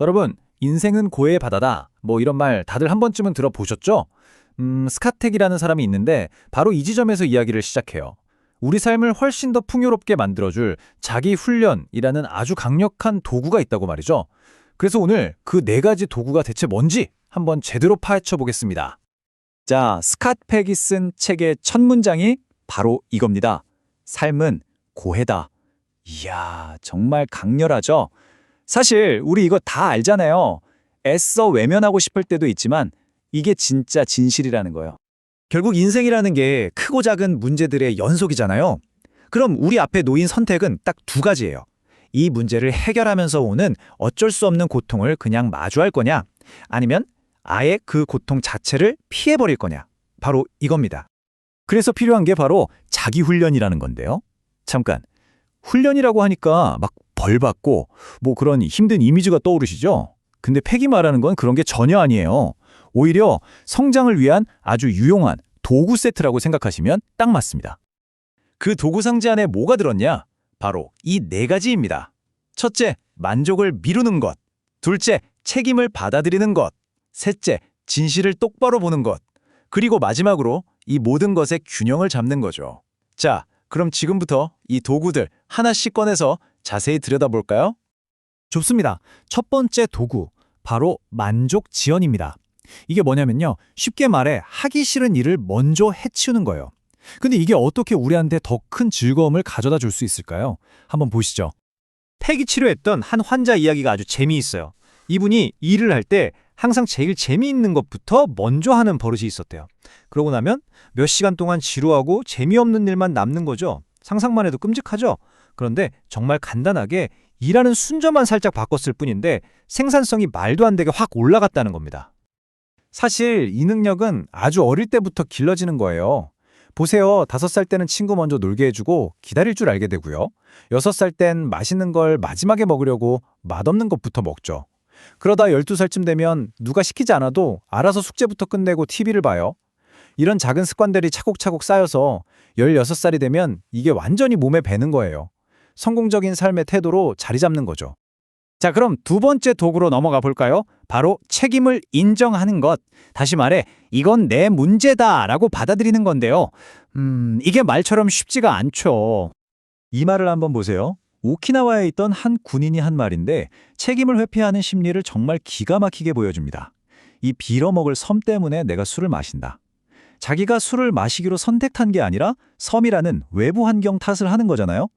여러분, 인생은 고해의 바다다. 뭐 이런 말 다들 한 번쯤은 들어보셨죠? 음, 스카텍이라는 사람이 있는데 바로 이 지점에서 이야기를 시작해요. 우리 삶을 훨씬 더 풍요롭게 만들어줄 자기 훈련이라는 아주 강력한 도구가 있다고 말이죠. 그래서 오늘 그 네 가지 도구가 대체 뭔지 한번 제대로 파헤쳐 보겠습니다. 자, 스캇팩이 쓴 책의 첫 문장이 바로 이겁니다. 삶은 고해다. 이야, 정말 강렬하죠? 사실 우리 이거 다 알잖아요. 애써 외면하고 싶을 때도 있지만 이게 진짜 진실이라는 거예요. 결국 인생이라는 게 크고 작은 문제들의 연속이잖아요. 그럼 우리 앞에 놓인 선택은 딱 두 가지예요. 이 문제를 해결하면서 오는 어쩔 수 없는 고통을 그냥 마주할 거냐, 아니면 아예 그 고통 자체를 피해버릴 거냐. 바로 이겁니다. 그래서 필요한 게 바로 자기 훈련이라는 건데요. 잠깐, 훈련이라고 하니까 막 벌 받고 뭐 그런 힘든 이미지가 떠오르시죠? 근데 팩이 말하는 건 그런 게 전혀 아니에요. 오히려 성장을 위한 아주 유용한 도구 세트라고 생각하시면 딱 맞습니다. 그 도구 상자 안에 뭐가 들었냐? 바로 이 네 가지입니다. 첫째, 만족을 미루는 것. 둘째, 책임을 받아들이는 것. 셋째, 진실을 똑바로 보는 것. 그리고 마지막으로 이 모든 것의 균형을 잡는 거죠. 자, 그럼 지금부터 이 도구들 하나씩 꺼내서 자세히 들여다볼까요? 좋습니다. 첫 번째 도구, 바로 만족 지연입니다. 이게 뭐냐면요. 쉽게 말해 하기 싫은 일을 먼저 해치우는 거예요. 근데 이게 어떻게 우리한테 더 큰 즐거움을 가져다 줄 수 있을까요? 한번 보시죠. 폐기 치료했던 한 환자 이야기가 아주 재미있어요. 이분이 일을 할 때 항상 제일 재미있는 것부터 먼저 하는 버릇이 있었대요. 그러고 나면 몇 시간 동안 지루하고 재미없는 일만 남는 거죠. 상상만 해도 끔찍하죠? 그런데 정말 간단하게 일하는 순서만 살짝 바꿨을 뿐인데 생산성이 말도 안 되게 확 올라갔다는 겁니다. 사실 이 능력은 아주 어릴 때부터 길러지는 거예요. 보세요. 다섯 살 때는 친구 먼저 놀게 해주고 기다릴 줄 알게 되고요. 여섯 살 땐 맛있는 걸 마지막에 먹으려고 맛없는 것부터 먹죠. 그러다 12살쯤 되면 누가 시키지 않아도 알아서 숙제부터 끝내고 TV를 봐요. 이런 작은 습관들이 차곡차곡 쌓여서 16살이 되면 이게 완전히 몸에 배는 거예요. 성공적인 삶의 태도로 자리 잡는 거죠. 자, 그럼 두 번째 도구로 넘어가 볼까요? 바로 책임을 인정하는 것. 다시 말해, 이건 내 문제다 라고 받아들이는 건데요. 음, 이게 말처럼 쉽지가 않죠. 이 말을 한번 보세요. 오키나와에 있던 한 군인이 한 말인데 책임을 회피하는 심리를 정말 기가 막히게 보여줍니다. 이 빌어먹을 섬 때문에 내가 술을 마신다. 자기가 술을 마시기로 선택한 게 아니라 섬이라는 외부 환경 탓을 하는 거잖아요.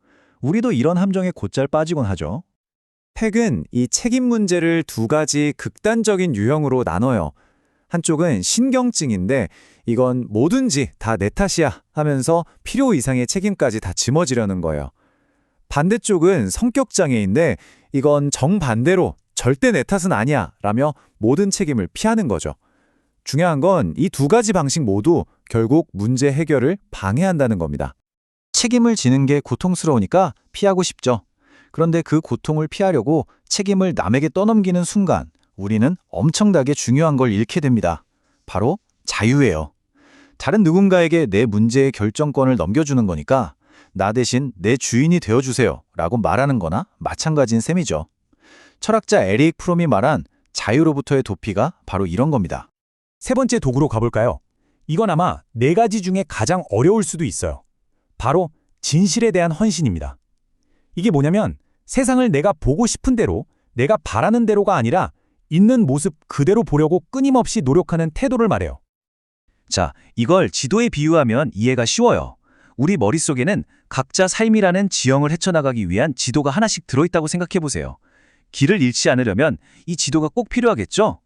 우리도 이런 함정에 곧잘 빠지곤 하죠. 팩은 이 책임 문제를 두 가지 극단적인 유형으로 나눠요. 한쪽은 신경증인데 이건 뭐든지 다 내 탓이야 하면서 필요 이상의 책임까지 다 짊어지려는 거예요. 반대쪽은 성격장애인데 이건 정반대로 절대 내 탓은 아니야 라며 모든 책임을 피하는 거죠. 중요한 건 이 두 가지 방식 모두 결국 문제 해결을 방해한다는 겁니다. 책임을 지는 게 고통스러우니까 피하고 싶죠. 그런데 그 고통을 피하려고 책임을 남에게 떠넘기는 순간 우리는 엄청나게 중요한 걸 잃게 됩니다. 바로 자유예요. 다른 누군가에게 내 문제의 결정권을 넘겨주는 거니까 나 대신 내 주인이 되어주세요 라고 말하는 거나 마찬가지인 셈이죠. 철학자 에릭 프롬이 말한 자유로부터의 도피가 바로 이런 겁니다. 세 번째 도구로 가볼까요? 이건 아마 네 가지 중에 가장 어려울 수도 있어요. 바로 진실에 대한 헌신입니다. 이게 뭐냐면 세상을 내가 보고 싶은 대로, 내가 바라는 대로가 아니라 있는 모습 그대로 보려고 끊임없이 노력하는 태도를 말해요. 자, 이걸 지도에 비유하면 이해가 쉬워요. 우리 머릿속에는 각자 삶이라는 지형을 헤쳐나가기 위한 지도가 하나씩 들어있다고 생각해 보세요. 길을 잃지 않으려면 이 지도가 꼭 필요하겠죠?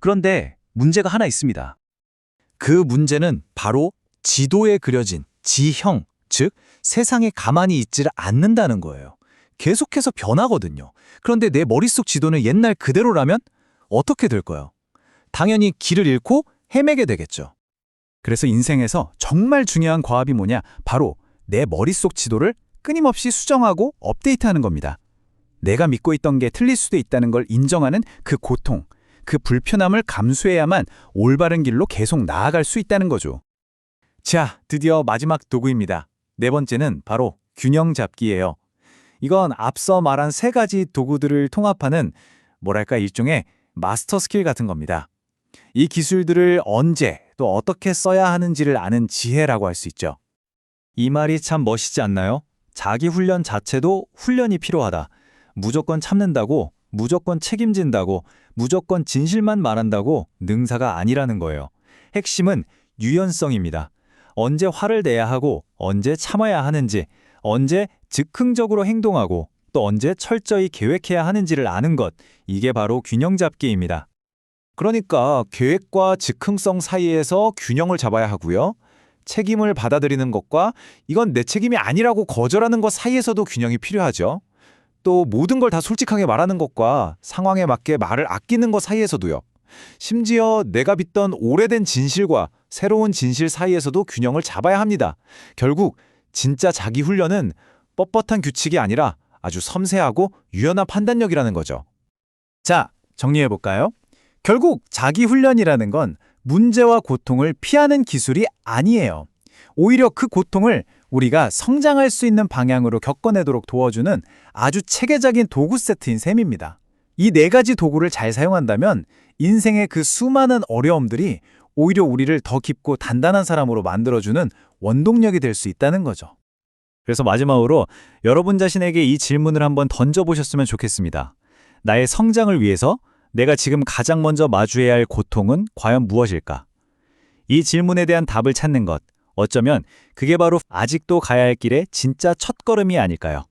그런데 문제가 하나 있습니다. 그 문제는 바로 지도에 그려진 지형, 즉 세상에 가만히 있지를 않는다는 거예요. 계속해서 변하거든요. 그런데 내 머릿속 지도는 옛날 그대로라면 어떻게 될까요? 당연히 길을 잃고 헤매게 되겠죠. 그래서 인생에서 정말 중요한 과업이 뭐냐? 바로 내 머릿속 지도를 끊임없이 수정하고 업데이트하는 겁니다. 내가 믿고 있던 게 틀릴 수도 있다는 걸 인정하는 그 고통, 그 불편함을 감수해야만 올바른 길로 계속 나아갈 수 있다는 거죠. 자, 드디어 마지막 도구입니다. 네 번째는 바로 균형 잡기예요. 이건 앞서 말한 세 가지 도구들을 통합하는 뭐랄까 일종의 마스터 스킬 같은 겁니다. 이 기술들을 언제 또 어떻게 써야 하는지를 아는 지혜라고 할 수 있죠. 이 말이 참 멋있지 않나요? 자기 훈련 자체도 훈련이 필요하다. 무조건 참는다고, 무조건 책임진다고, 무조건 진실만 말한다고 능사가 아니라는 거예요. 핵심은 유연성입니다. 언제 화를 내야 하고, 언제 참아야 하는지, 언제 즉흥적으로 행동하고, 또 언제 철저히 계획해야 하는지를 아는 것, 이게 바로 균형 잡기입니다. 그러니까 계획과 즉흥성 사이에서 균형을 잡아야 하고요. 책임을 받아들이는 것과 이건 내 책임이 아니라고 거절하는 것 사이에서도 균형이 필요하죠. 또 모든 걸 다 솔직하게 말하는 것과 상황에 맞게 말을 아끼는 것 사이에서도요. 심지어 내가 믿던 오래된 진실과 새로운 진실 사이에서도 균형을 잡아야 합니다. 결국 진짜 자기 훈련은 뻣뻣한 규칙이 아니라 아주 섬세하고 유연한 판단력이라는 거죠. 자, 정리해 볼까요? 결국 자기 훈련이라는 건 문제와 고통을 피하는 기술이 아니에요. 오히려 그 고통을 우리가 성장할 수 있는 방향으로 겪어내도록 도와주는 아주 체계적인 도구 세트인 셈입니다. 이 네 가지 도구를 잘 사용한다면 인생의 그 수많은 어려움들이 오히려 우리를 더 깊고 단단한 사람으로 만들어주는 원동력이 될 수 있다는 거죠. 그래서 마지막으로 여러분 자신에게 이 질문을 한번 던져보셨으면 좋겠습니다. 나의 성장을 위해서 내가 지금 가장 먼저 마주해야 할 고통은 과연 무엇일까? 이 질문에 대한 답을 찾는 것, 어쩌면 그게 바로 아직도 가야 할 길의 진짜 첫걸음이 아닐까요?